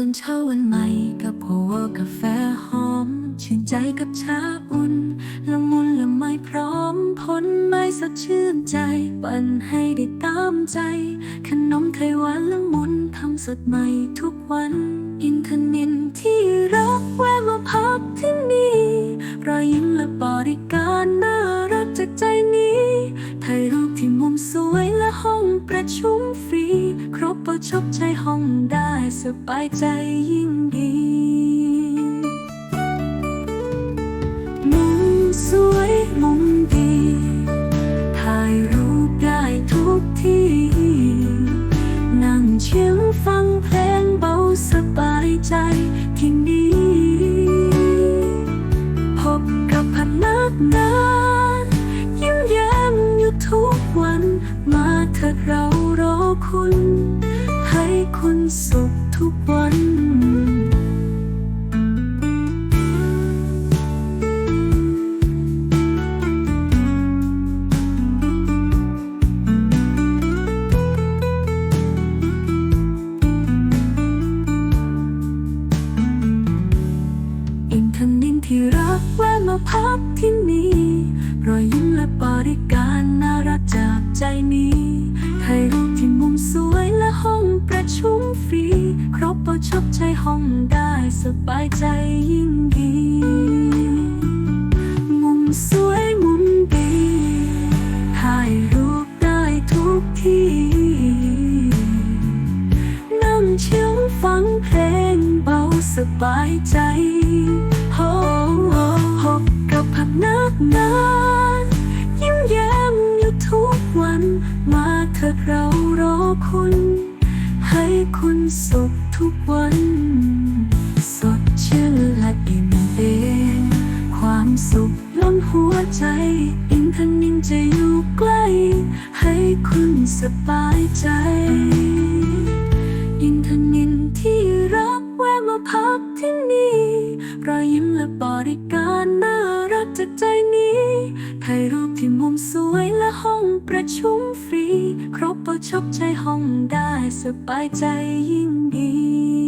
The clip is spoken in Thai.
ริ่มต้นเช้าวันใหม่กับหัวกาแฟหอม ชื่นใจกับชาอุ่นละมุนละไมพร้อมผลไม้สดชื่นใจ ปั่นให้ได้ตามใจ ขนมไขหวานละมุนทำสดใหม่ทุกวันอินทนินที่รักแวะมาพักที่นี่รอยยิ้มและบริการน่ารักจากใจนี้ถ่ายรูปที่มุมสวยและห้องประชุมฟรี ครบประชบใจห้องได้ สบายใจยิ่งดีมุมสวยมุมดี ถ่ายรูปได้ทุกที่ นั่งเชียงฟังเพลงเบาสบายใจที่นี่พบกับพนักงานยิ้มแย้มอยู่ทุกวัน มาเถิดเรารอคุณ ให้คุณสุข ทุกวันอินทนินที่รักแวะมาพักที่นี่ รอยยิ้มและบริการ ครบประชบใจห้องได้สบายใจยิ่งดี มุมสวยมุมดีถ่ายรูปได้ทุกที่ นั่งเชียงฟังเพลงเบาสบายใจโฮโฮพบกับพนักงานยิ้มแย้มอยู่ทุกวัน มาเถิดเรารอคุณ ให้คุณสุข ทุกวัน สดชื่นและอิ่มเอมความสุขล้นหัวใจ อินทนินจะอยู่ใกล้ ให้คุณสบายใจ อินทนินที่รักแวะมาพักที่นี่ รอยยิ้มและบริการน่ารักจากใจนี้ถ่ายรูปที่มุมสวย ประชุมฟรี ครบประชบใจห้องได้สบายใจยิ่งดี